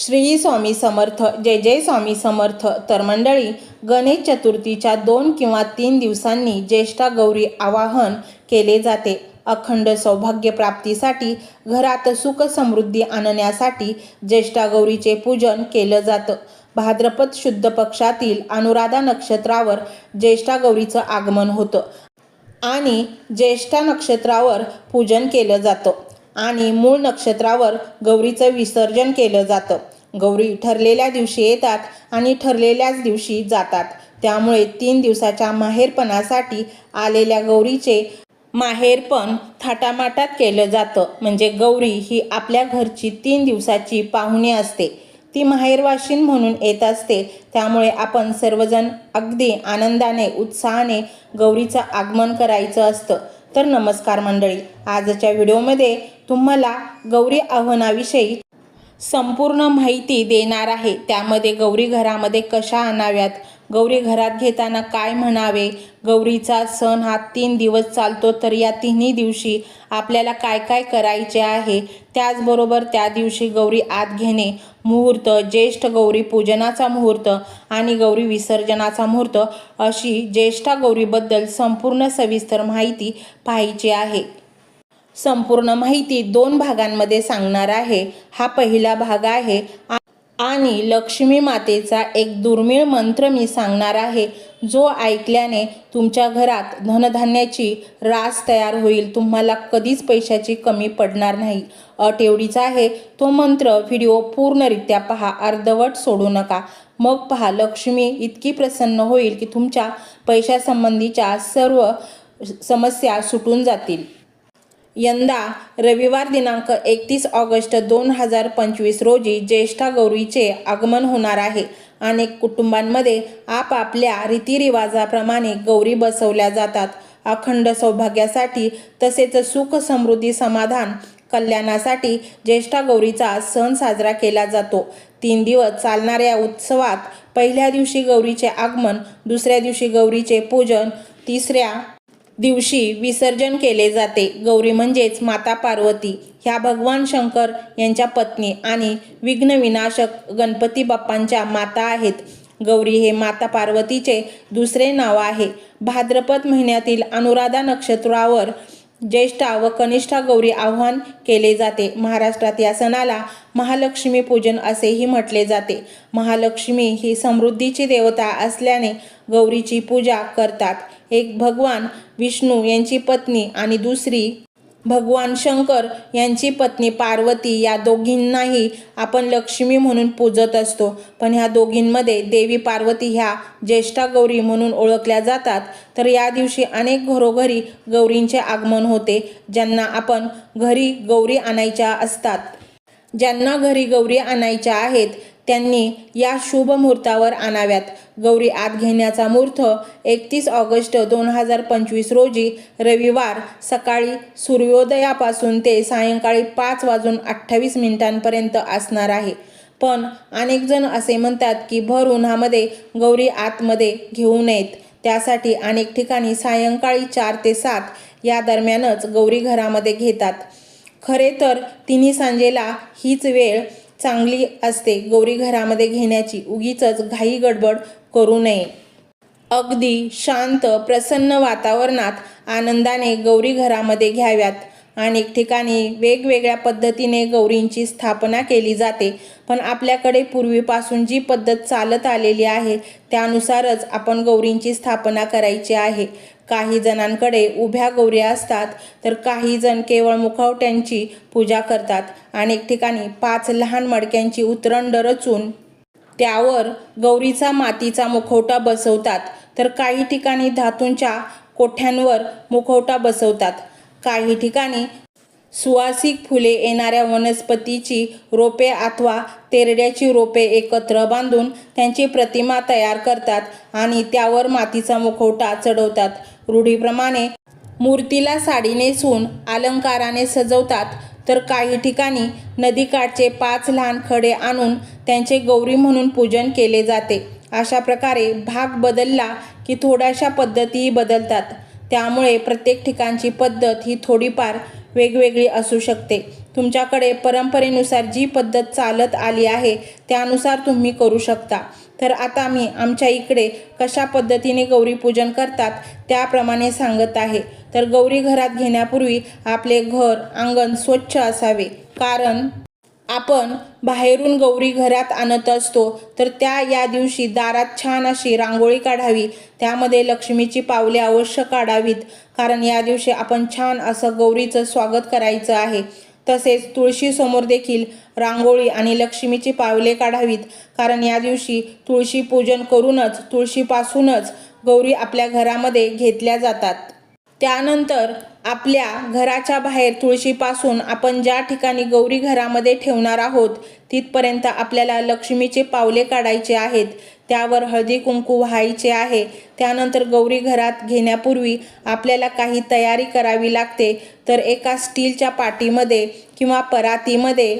श्री स्वामी समर्थ जय जय स्वामी समर्थ. तर मंडळी गणेश चतुर्थीच्या दोन किंवा तीन दिवसांनी ज्येष्ठा गौरी आवाहन केले जाते. अखंड सौभाग्य प्राप्तीसाठी घरात सुख समृद्धी आणण्यासाठी ज्येष्ठा गौरीचे पूजन केलं जातं. भाद्रपद शुद्ध पक्षातील अनुराधा नक्षत्रावर ज्येष्ठा गौरीचं आगमन होतं आणि ज्येष्ठा नक्षत्रावर पूजन केलं जातं. आणि मूळ नक्षत्रावर गौरीचं विसर्जन केलं जातं. गौरी ठरलेल्या दिवशी येतात आणि ठरलेल्याच दिवशी जातात. त्यामुळे तीन दिवसाच्या माहेरपणासाठी आलेल्या गौरीचे माहेरपण थाटामाटात केलं जातं. म्हणजे गौरी ही आपल्या घरची तीन दिवसाची पाहुणी असते. ती माहेरवाशीन म्हणून येत असते. त्यामुळे आपण सर्वजण अगदी आनंदाने उत्साहाने गौरीचं आगमन करायचं असतं. तर नमस्कार मंडळी आजच्या व्हिडिओमध्ये तुम्हाला गौरी आव्हानाविषयी संपूर्ण माहिती देणार आहे. त्यामध्ये गौरी घरामध्ये कशा आणाव्यात गौरी घरात घेताना काय म्हणावे? गौरीचा सण हा तीन दिवस चालतो तर या तिन्ही दिवशी आपल्याला काय काय करायचे आहे? त्याचबरोबर त्या दिवशी गौरी आत घेणे मुहूर्त ज्येष्ठ गौरी पूजनाचा मुहूर्त आणि गौरी विसर्जनाचा मुहूर्त अशी ज्येष्ठा गौरीबद्दल संपूर्ण सविस्तर माहिती पाहायची आहे. संपूर्ण माहिती दोन भागांमध्ये सांगणार आहे. हा पहिला भाग आहे आणि लक्ष्मी मातेचा एक दुर्मिळ मंत्र मी सांगणार आहे जो ऐकल्याने तुमच्या घरात धनधान्याची रास तयार होईल. तुम्हाला कधीच पैशाची कमी पडणार नाही. अट एवढीच आहे तो मंत्र व्हिडिओ पूर्णरित्या पहा अर्धवट सोडू नका. मग पहा लक्ष्मी इतकी प्रसन्न होईल की तुमच्या पैशासंबंधीच्या सर्व समस्या सुटून जातील. यंदा रविवार दिनांक एकतीस ऑगस्ट दोन हजार पंचवीस रोजी ज्येष्ठा गौरीचे आगमन होणार आहे. अनेक कुटुंबांमध्ये आपापल्या रीतिरिवाजाप्रमाणे गौरी बसवल्या जातात. अखंड सौभाग्यासाठी तसेच सुख समृद्धी समाधान कल्याणासाठी ज्येष्ठा गौरीचा सण साजरा केला जातो. तीन दिवस चालणाऱ्या उत्सवात पहिल्या दिवशी गौरीचे आगमन दुसऱ्या दिवशी गौरीचे पूजन तिसऱ्या दिवशी विसर्जन केले जाते. गौरी म्हणजेच माता पार्वती. ह्या भगवान शंकर यांच्या पत्नी आणि विघ्नविनाशक गणपती बाप्पांच्या माता आहेत. गौरी हे माता पार्वतीचे दुसरे नाव आहे. भाद्रपद महिन्यातील अनुराधा नक्षत्रावर ज्येष्ठा व कनिष्ठा गौरी आव्हान केले जाते. महाराष्ट्रात या सणाला महालक्ष्मी पूजन असेही म्हटले जाते. महालक्ष्मी ही समृद्धीची देवता असल्याने गौरीची पूजा करतात. एक भगवान विष्णू यांची पत्नी आणि दुसरी भगवान शंकर यांची पत्नी पार्वती या दोघींनाही आपण लक्ष्मी म्हणून पूजत असतो. पण ह्या दोघींमध्ये देवी पार्वती ह्या ज्येष्ठा गौरी म्हणून ओळखल्या जातात. तर या दिवशी अनेक घरोघरी गौरींचे आगमन होते ज्यांना आपण घरी गौरी आणायच्या असतात. ज्यांना घरी गौरी आणायच्या आहेत त्यांनी या शुभ मुहूर्तावर आणाव्यात. गौरी आत घेण्याचा मुहूर्त एकतीस ऑगस्ट दोन हजार पंचवीस रोजी रविवार सकाळी सूर्योदयापासून ते सायंकाळी पाच वाजून अठ्ठावीस मिनिटांपर्यंत असणार आहे. पण अनेकजण असे म्हणतात की भर उन्हामध्ये गौरी आतमध्ये घेऊ नयेत. त्यासाठी अनेक ठिकाणी सायंकाळी चार ते सात या दरम्यानच गौरी घरामध्ये घेतात. खरे तर तिन्ही सांजेला हीच वेळ चांगली असते. गौरी घरामध्ये घेण्याची उगीच घाई गडबड करू नये. अगदी शांत प्रसन्न वातावरणात आनंदाने गौरी घरामध्ये घ्याव्यात. अनेक ठिकाणी वेगवेगळ्या पद्धतीने गौरींची स्थापना केली जाते. पण आपल्याकडे पूर्वीपासून जी पद्धत चालत आलेली आहे त्यानुसारच आपण गौरींची स्थापना करायची आहे. काही जणांकडे उभ्या गौरी असतात तर काही जण केवळ मुखवट्यांची पूजा करतात. अनेक ठिकाणी पाच लहान मडक्यांची उतरंड रचून त्यावर गौरीचा मातीचा मुखवटा बसवतात. तर काही ठिकाणी धातूंच्या कोठ्यांवर मुखवटा बसवतात. काही ठिकाणी सुवासिक फुले येणाऱ्या वनस्पतीची रोपे अथवा तेरड्याची रोपे एकत्र बांधून त्यांची प्रतिमा तयार करतात आणि त्यावर मातीचा मुखवटा चढवतात. रूढीप्रमाणे मूर्तीला साडी नेसून अलंकाराने सजवतात. तर काही ठिकाणी नदीकाठचे पाच लहान खडे आणून त्यांचे गौरी म्हणून पूजन केले जाते. अशा प्रकारे भाग बदलला की थोड्याशा पद्धतीही बदलतात. त्यामुळे प्रत्येक ठिकाणची पद्धत ही थोडीफार वेगवेगळी असू शकते. तुमच्याकडे परंपरेनुसार जी पद्धत चालत आली आहे त्यानुसार तुम्ही करू शकता. तर आता मी आमच्या इकडे कशा पद्धतीने गौरीपूजन करतात त्याप्रमाणे सांगत आहे. तर गौरी घरात घेण्यापूर्वी आपले घर अंगण स्वच्छ असावे. कारण आपण बाहेरून गौरी घरात आणत असतो तर त्या या दिवशी दारात छान अशी रांगोळी काढावी. त्यामध्ये लक्ष्मीची पावले अवश्य काढावीत कारण या दिवशी आपण छान असं गौरीचं स्वागत करायचं आहे. तसेच तुळशीसमोर देखील रांगोळी आणि लक्ष्मीची पावले काढावीत कारण या दिवशी तुळशी पूजन करूनच तुळशीपासूनच गौरी आपल्या घरामध्ये घेतल्या जातात. त्यानंतर आपल्या घराच्या बाहेर तुळशीपासून आपण ज्या ठिकाणी गौरी घरामध्ये ठेवणार आहोत तिथपर्यंत आपल्याला लक्ष्मीचे पावले काढायचे आहेत. त्यावर हळदी कुंकू व्हायचे आहे. त्यानंतर गौरी घरात घेण्यापूर्वी आपल्याला काही तयारी करावी लागते. तर एका स्टीलच्या पाटीमध्ये किंवा परातीमध्ये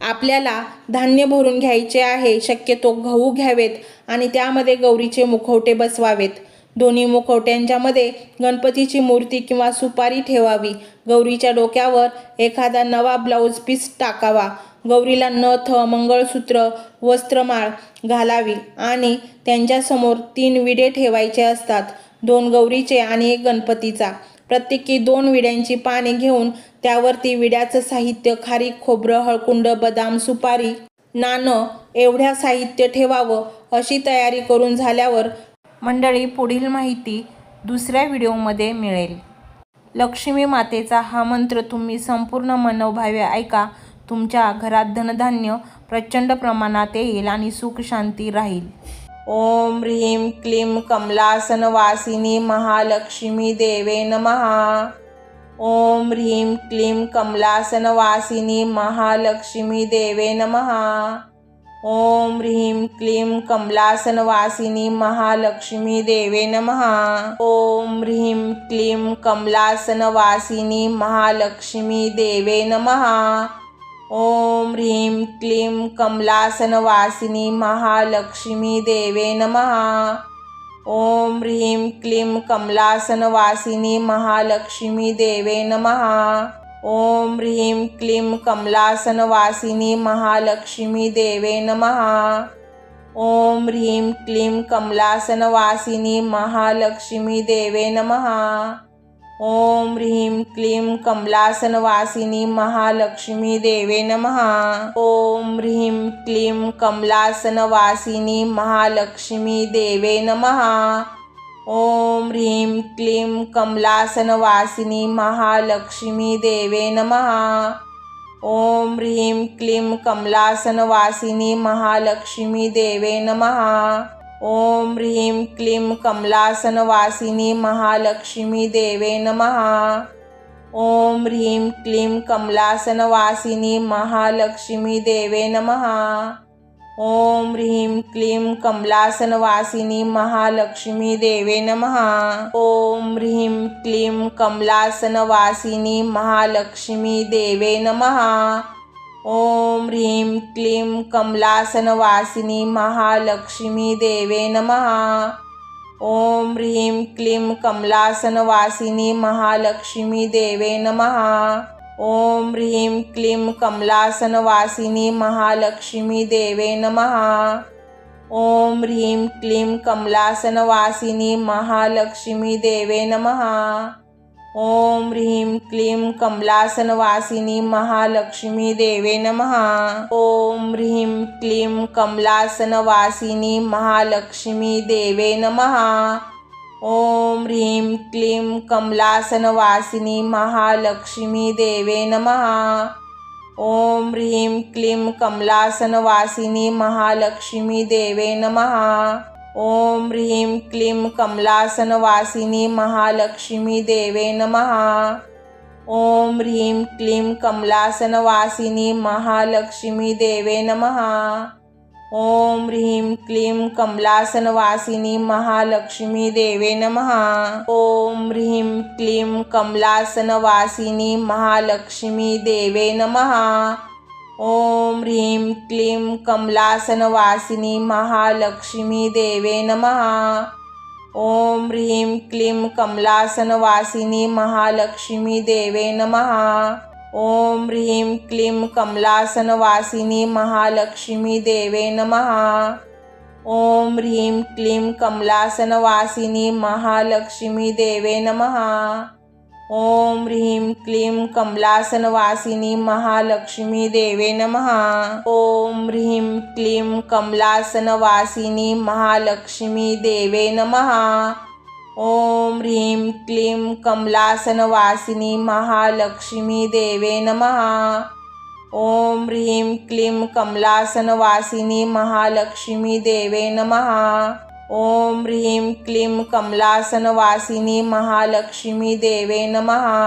आपल्याला धान्य भरून घ्यायचे आहे. शक्यतो गहू घ्यावेत आणि त्यामध्ये गौरीचे मुखवटे बसवावेत. दोन्ही मुखवट्यांच्यामध्ये गणपतीची मूर्ती किंवा सुपारी ठेवावी. गौरीच्या डोक्यावर एखादा नवा ब्लाऊज पीस टाकावा. गौरीला नथ मंगळसूत्र वस्त्रमाळ घालावी आणि त्यांच्यासमोर तीन विडे ठेवायचे असतात. दोन गौरीचे आणि एक गणपतीचा. प्रत्येकी दोन विड्यांची पाने घेऊन त्यावरती विड्याचं साहित्य खारीक खोबरं हळकुंड बदाम सुपारी नाणं एवढ्या साहित्य ठेवावं अशी तयारी करून झाल्यावर मंडळी पुढील माहिती दुसऱ्या व्हिडिओमध्ये मिळेल. लक्ष्मी मातेचा हा मंत्र तुम्ही संपूर्ण मनोभावे ऐका. तुमच्या घरात धनधान्य प्रचंड प्रमाणात येईल आणि सुख शांती राहील. ओम ह्रीं क्लीं कमलासन वासिनी महालक्ष्मी देवे नमहा ओम ह्रीं क्लीं कमलासन वासिनी महालक्ष्मी देवे नमहा ओम ह्रीं क्लीं कमलासनवासिनी महालक्ष्मी देवे नमः। ओम ह्रीं क्लीं कमलासनवासिनी महालक्ष्मी देवे नमः। ओम ह्रीं क्लीं कमलासनवासिनी महालक्ष्मी देवे नमः। ओम ह्रीं क्लीं कमलासनवासिनी महालक्ष्मी देवे नमः। ओम ह्रीं क्लीं कमलासनवासिनी महालक्ष्मी देवे नमः। ओम ह्रीं क्लीं कमलासनवासिनी महालक्ष्मी देवे नमः। ओम ह्रीं क्लीं कमलासनवासिनी महालक्ष्मी देवे नमः। ओम ह्रीं क्लीं कमलासनवासिनी महालक्ष्मी देवे नमः। ओम ह्रीं क्लीं कमलासनवासिनी महालक्ष्मी देवे नमहा ओम ह्रीं क्लीं कमलासनवासिनी महालक्ष्मी देवे नमहा ओम ह्रीं क्लीं कमलासनवासिनी महालक्ष्मी देवे नमहा ओम ह्रीं क्लीं कमलासनवासिनी महालक्ष्मी देवे नमहा ओम ह्रीं क्लीं कमलासनवासिनी महालक्ष्मी देवे नमः। ओम ह्रीं क्लीं कमलासनवासिनी महालक्ष्मी देवे नमः। ओम ह्रीं क्लीं कमलासनवासिनी महालक्ष्मी देवे नमः। ओम ह्रीं क्लीं कमलासनवासिनी महालक्ष्मी देवे नमः। ओम ह्रीं क्लीं कमलासनवासिनी महालक्ष्मी देवे नमः। ओम ह्रीं क्लीं कमलासनवासिनी महालक्ष्मी देवे नमः। ओम ह्रीं क्लीं कमलासनवासिनी महालक्ष्मी देवे नमः। ओम ह्रीं क्लीं कमलासनवासिनी महालक्ष्मी देवे नमः। ओम ह्रीं क्लीं कमलासनवासिनी महालक्ष्मी देवे नमहा ओम ह्रीं क्लीं कमलासनवासिनी महालक्ष्मी देवे नमहा ओम ह्रीं क्लीं कमलासनवासिनी महालक्ष्मी देवे नमहा ओम ह्रीं क्लीं कमलासनवासिनी महालक्ष्मी देवे नमहा ओम ह्रीं क्लीं कमलासनवासिनी महालक्ष्मी देवे नमः। ओम ह्रीं क्लीं कमलासनवासिनी महालक्ष्मी देवे नमः। ओम ह्रीं क्लीं कमलासनवासिनी महालक्ष्मी देवे नमः। ओम ह्रीं क्लीं कमलासनवासिनी महालक्ष्मी देवे नमः। ॐ ह्रीं क्लीं कमलासनवासिनी महालक्ष्मी देवे नमहा ॐ ह्रीं क्लीं कमलासनवासिनी महालक्ष्मी देवे नमहा ॐ ह्रीं क्लीं कमलासनवासिनी महालक्ष्मी देवे नमहा ॐ ह्रीं क्लीं कमलासनवासिनी महालक्ष्मी देवे नमहा ॐ ह्रीं क्लीं कमलासनवासिनी महालक्ष्मी देवे नमहा ॐ ह्रीं क्लीं कमलासनवासिनी महालक्ष्मी देवे नमहा ॐ ह्रीं क्लीं कमलासनवासिनी महालक्ष्मी देवे नमहा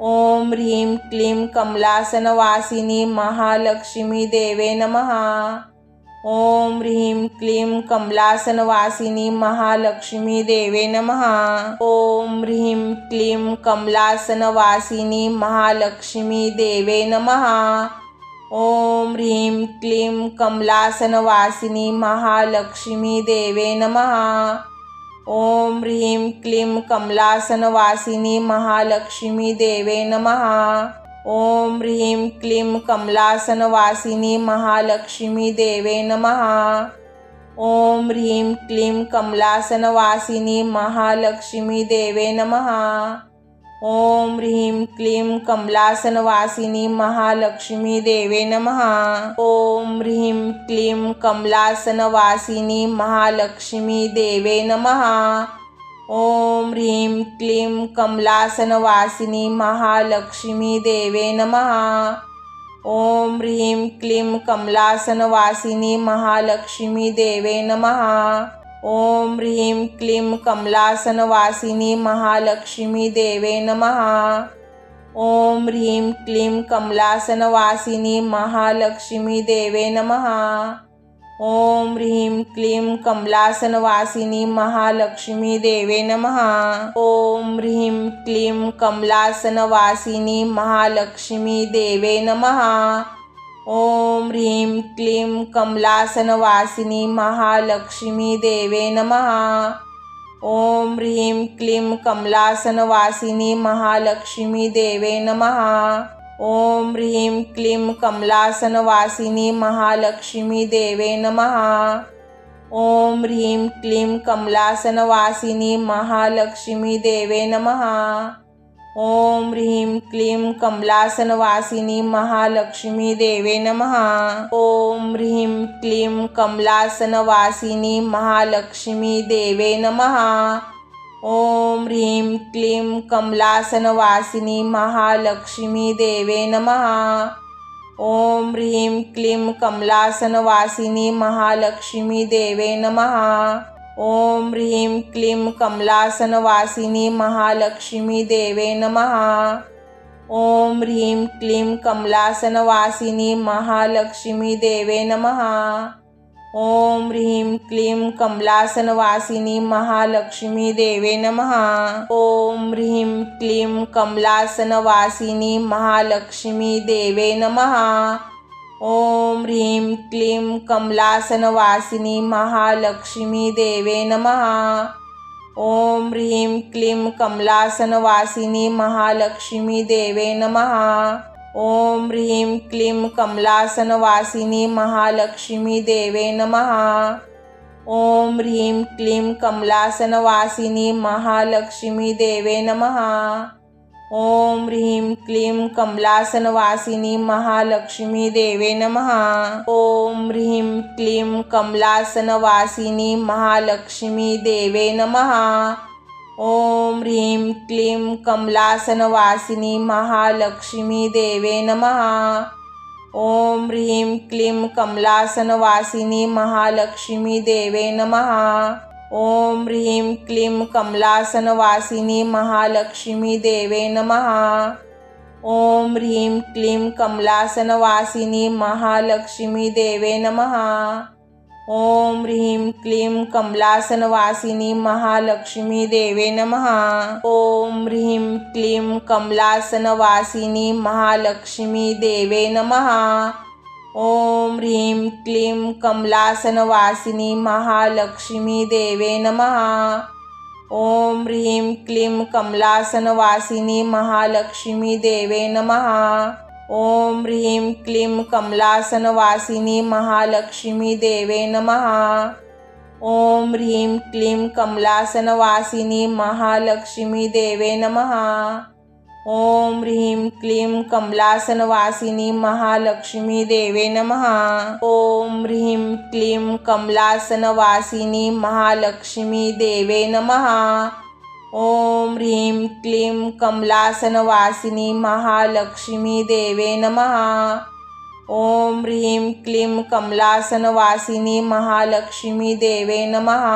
ॐ ह्रीं क्लीं कमलासनवासिनी महालक्ष्मी देवे नमहा ॐ ह्रीं क्लीं कमलासनवासिनी महालक्ष्मी देवे नमः। ॐ ह्रीं क्लीं कमलासनवासिनी महालक्ष्मी देवे नमः। ॐ ह्रीं क्लीं कमलासनवासिनी महालक्ष्मी देवे नमः। ॐ ह्रीं क्लीं कमलासनवासिनी महालक्ष्मी देवे नमः। ॐ ह्रीं क्लीं कमलासनवासिनी महालक्ष्मी देवे नमः। ॐ ह्रीं क्लीं कमलासनवासिनी महालक्ष्मी देवे नमः। ॐ ह्रीं क्लीं कमलासनवासिनी महालक्ष्मी देवे नमः। ॐ ह्रीं क्लीं कमलासनवासिनी महालक्ष्मी देवे नमः। ॐ ह्रीं क्लीं कमलासनवासिनी महालक्ष्मी देवे नमहा ॐ ह्रीं क्लीं कमलासनवासिनी महालक्ष्मी देवे नमहा ॐ ह्रीं क्लीं कमलासनवासिनी महालक्ष्मी देवे नमहा ॐ ह्रीं क्लीं कमलासनवासिनी महालक्ष्मी देवे नमहा ॐ ह्रीं क्लीं कमलासनवासिनी महालक्ष्मी देवे नमः। ॐ ह्रीं क्लीं कमलासनवासिनी महालक्ष्मी देवे नमः। ॐ ह्रीं क्लीं कमलासनवासिनी महालक्ष्मी देवे नमः। ॐ ह्रीं क्लीं कमलासनवासिनी महालक्ष्मी देवे नमः। ॐ ह्रीं क्लीं कमलासनवासिनी महालक्ष्मी देवे नमः. ॐ ह्रीं क्लीं कमलासनवासिनी महालक्ष्मी देवे नमः. ॐ ह्रीं क्लीं कमलासनवासिनी महालक्ष्मी देवे नमः. ॐ ह्रीं क्लीं कमलासनवासिनी महालक्ष्मी देवे नमः. ॐ ह्रीं क्लीं कमलासनवासिनी महालक्ष्मी देवे नमहा ॐ ह्रीं क्लीं कमलासनवासिनी महालक्ष्मी देवे नमहा ॐ ह्रीं क्लीं कमलासनवासिनी महालक्ष्मी देवे नमहा ॐ ह्रीं क्लीं कमलासनवासिनी महालक्ष्मी देवे नमहा ॐ ह्रीं क्लीं कमलासनवासिनी महालक्ष्मी देवे नमः। ॐ ह्रीं क्लीं कमलासनवासिनी महालक्ष्मी देवे नमः। ॐ ह्रीं क्लीं कमलासनवासिनी महालक्ष्मी देवे नमः। ॐ ह्रीं क्लीं कमलासनवासिनी महालक्ष्मी देवे नमः। ॐ ह्रीं क्लीं कमलासनवासिनी महालक्ष्मी देवे नमः। ॐ ह्रीं क्लीं कमलासनवासिनी महालक्ष्मी देवे नमः। ॐ ह्रीं क्लीं कमलासनवासिनी महालक्ष्मी देवे नमः। ॐ ह्रीं क्लीं कमलासनवासिनी महालक्ष्मी देवे नमः। ॐ ह्रीं क्लीं कमलासनवासिनी महालक्ष्मी देवे नमहा ॐ ह्रीं क्लीं कमलासनवासिनी महालक्ष्मी देवे नमहा ॐ ह्रीं क्लीं कमलासनवासिनी महालक्ष्मी देवे नमहा ॐ ह्रीं क्लीं कमलासनवासिनी महालक्ष्मी देवे नमहा ॐ ह्रीं क्लीं कमलासनवासिनी महालक्ष्मी देवे नमः। ॐ ह्रीं क्लीं कमलासनवासिनी महालक्ष्मी देवे नमः। ॐ ह्रीं क्लीं कमलासनवासिनी महालक्ष्मी देवे नमः। ॐ ह्रीं क्लीं कमलासनवासिनी महालक्ष्मी देवे नमः। ॐ ह्रीं क्लीं कमलासनवासिनी महालक्ष्मी देवे नमः. ॐ ह्रीं क्लीं कमलासनवासिनी महालक्ष्मी देवे नमः. ॐ ह्रीं क्लीं कमलासनवासिनी महालक्ष्मी देवे नमः. ॐ ह्रीं क्लीं कमलासनवासिनी महालक्ष्मी देवे नमः. ॐ ह्रीं क्लीं कमलासनवासिनी महालक्ष्मी देवे नमः। ॐ ह्रीं क्लीं कमलासनवासिनी महालक्ष्मी देवे नमः।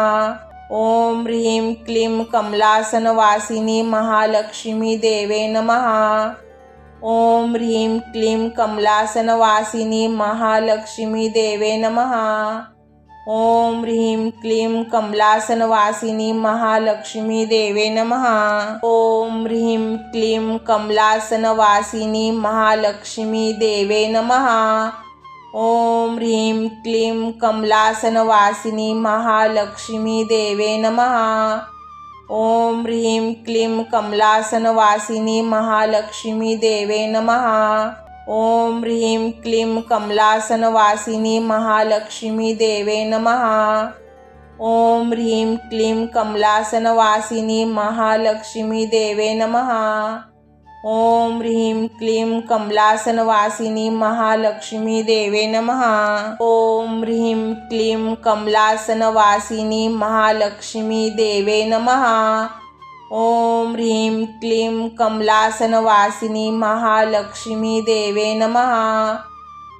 ॐ ह्रीं क्लीं कमलासनवासिनी महालक्ष्मी देवे नमः। ॐ ह्रीं क्लीं कमलासनवासिनी महालक्ष्मी देवे नमः। ॐ ह्रीं क्लीं कमलासनवासिनी महालक्ष्मी देवे नमः। ॐ ह्रीं क्लीं कमलासनवासिनी महालक्ष्मी देवे नमः। ॐ ह्रीं क्लीं कमलासनवासिनी महालक्ष्मी देवे नमः। ॐ ह्रीं क्लीं कमलासनवासिनी महालक्ष्मी देवे नमः। ॐ ह्रीं क्लीं कमलासनवासिनी महालक्ष्मी देवे नमहा ॐ ह्रीं क्लीं कमलासनवासिनी महालक्ष्मी देवे नमहा ॐ ह्रीं क्लीं कमलासनवासिनी महालक्ष्मी देवे नमहा ॐ ह्रीं क्लीं कमलासनवासिनी महालक्ष्मी देवे नमहा ॐ ह्रीं क्लीं कमलासनवासिनी महालक्ष्मी देवे नमहा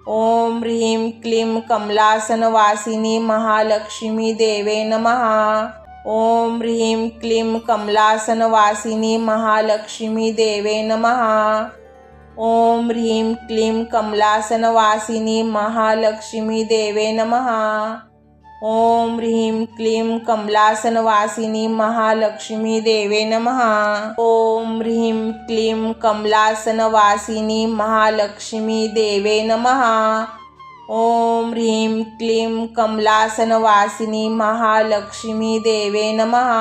ॐ ह्रीं क्लीं कमलासनवासिनी महालक्ष्मी देवे नमहा ॐ ह्रीं क्लीं कमलासनवासिनी महालक्ष्मी देवे नमहा ॐ ह्रीं क्लीं कमलासनवासिनी महालक्ष्मी देवे नमहा ॐ ह्रीं क्लीं कमलासनवासिनी महालक्ष्मी देवे नमः। ॐ ह्रीं क्लीं कमलासनवासिनी महालक्ष्मी देवे नमः। ॐ ह्रीं क्लीं कमलासनवासिनी महालक्ष्मी देवे नमः।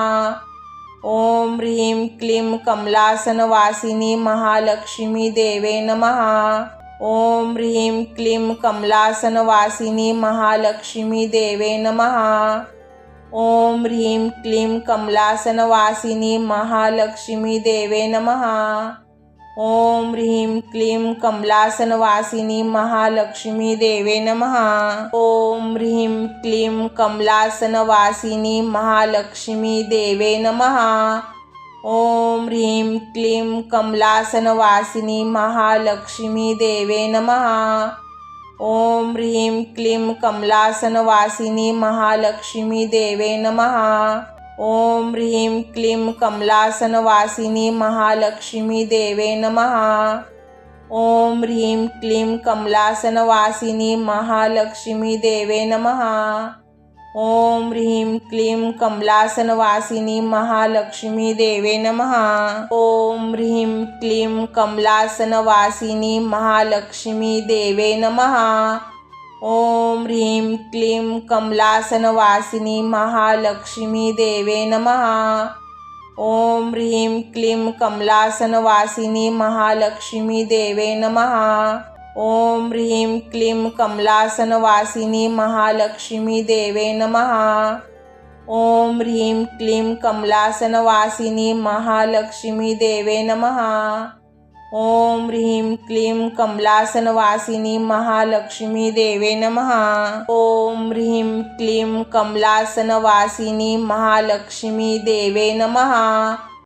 ॐ ह्रीं क्लीं कमलासनवासिनी महालक्ष्मी देवे नमः। ॐ ह्रीं क्लीं कमलासनवासिनी महालक्ष्मी देवे नमः। ॐ ह्रीं क्लीं कमलासनवासिनी महालक्ष्मी देवे नमः। ॐ ह्रीं क्लीं कमलासनवासिनी महालक्ष्मी देवे नमः। ॐ ह्रीं क्लीं कमलासनवासिनी महालक्ष्मी देवे नमः। ॐ ह्रीं क्लीं कमलासनवासिनी महालक्ष्मी देवे नमहा ॐ ह्रीं क्लीं कमलासनवासिनी महालक्ष्मी देवे नमहा ॐ ह्रीं क्लीं कमलासनवासिनी महालक्ष्मी देवे नमहा ॐ ह्रीं क्लीं कमलासनवासिनी महालक्ष्मी देवे नमहा ॐ ह्रीं क्लीं कमलासनवासिनी महालक्ष्मी देवे नमः। ॐ ह्रीं क्लीं कमलासनवासिनी महालक्ष्मी देवे नमः। ॐ ह्रीं क्लीं कमलासनवासिनी महालक्ष्मी देवे नमः। ॐ ह्रीं क्लीं कमलासनवासिनी महालक्ष्मी देवे नमः। ॐ ह्रीं क्लीं कमलासनवासिनी महालक्ष्मी देवे नमहा ॐ ह्रीं क्लीं कमलासनवासिनी महालक्ष्मी देवे नमहा ॐ ह्रीं क्लीं कमलासनवासिनी महालक्ष्मी देवे नमहा ॐ ह्रीं क्लीं कमलासनवासिनी महालक्ष्मी देवे नमहा